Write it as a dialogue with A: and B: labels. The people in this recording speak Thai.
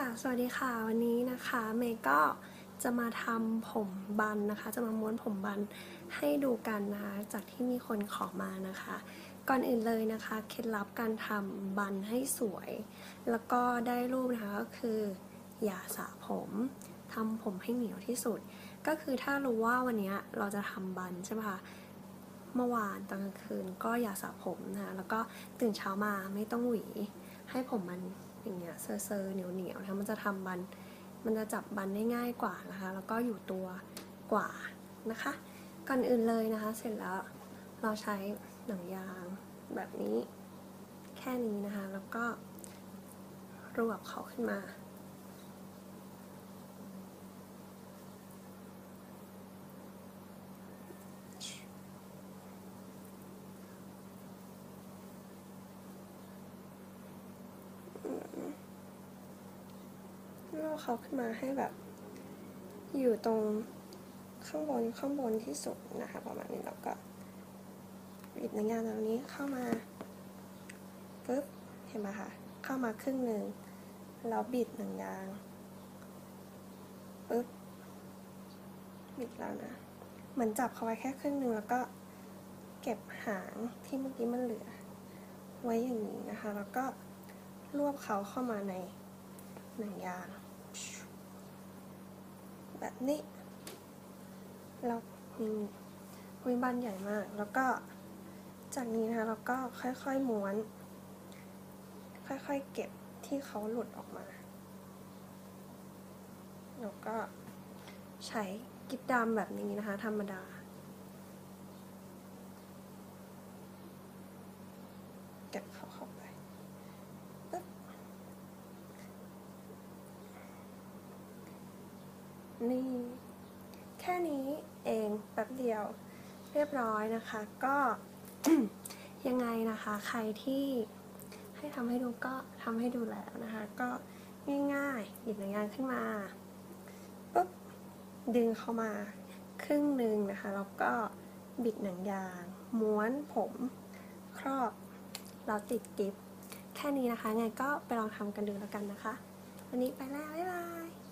A: ค่ะ สวัสดีค่ะ วันนี้นะคะเมย์ก็จะมาทำผมบันนะคะ จะมาม้วนผมบันให้ดูกันนะคะจากที่มีคนขอมานะคะ ก่อนอื่นเลยนะคะ เคล็ดลับการทำบันให้สวย แล้วก็ได้รูปนะคะก็คือ อย่าสระผมทำผมให้เหนียวที่สุด ก็คือถ้ารู้ว่าวันนี้เราจะทำบันใช่ไหมคะเมื่อวานตอนกลางคืนก็อย่าสระผมนะคะแล้วก็ตื่นเช้ามาไม่ต้องหวีให้ผมมัน อย่างเงี้ยเซอร์เซอเหนียวเหนียวนะคะมันจะทำบันมันจะจับบันได้ง่ายกว่านะคะ แล้วก็อยู่ตัวกว่านะคะ ก่อนอื่นเลยนะคะ เสร็จแล้วเราใช้หนังยางแบบนี้ แค่นี้นะคะ แล้วก็รวบเขาขึ้นมา รวบเขาขึ้นมาให้แบบ อยู่ตรงข้างบนข้างบนที่สุดนะคะประมาณนี้แล้วก็บิดในงานแบบนี้เข้ามาปึ๊บเห็นไหมคะเข้ามาครึ่งหนึ่งแล้วบิดหนึ่งยางปึ๊บบิดแล้วนะเหมือนจับเขาไว้แค่ครึ่งหนึ่งแล้วก็เก็บหางที่เมื่อกี้มันเหลือ ไว้อย่างนี้นะคะ แล้วก็รวบเขาเข้ามาในหนังยาง แบบนี้แล้วมีวิบันใหญ่มาก แล้วก็จากนี้นะคะเราก็ค่อยๆม้วน ค่อยๆเก็บที่เขาหลุดออกมาแล้วก็ใช้กิ๊บดำแบบนี้นะคะ ธรรมดา เก็บเขาเข้าไปบ นี่ แค่นี้เองแป๊บเดียวเรียบร้อยนะคะ ก็ยังไงนะคะ ใครที่ให้ทำให้ดูก็ทำให้ดูแล้วนะคะ ก็ง่ายๆหยิบหนังยางขึ้นมาปุ๊บดึงเข้ามาครึ่งหนึ่งนะคะแล้วก็บิดหนังยาง ม้วนผมครอบเราติดกิฟแค่นี้นะคะ ไงก็ไปลองทำกันดูแล้วกันนะคะ วันนี้ไปแล้ว บ๊ายบาย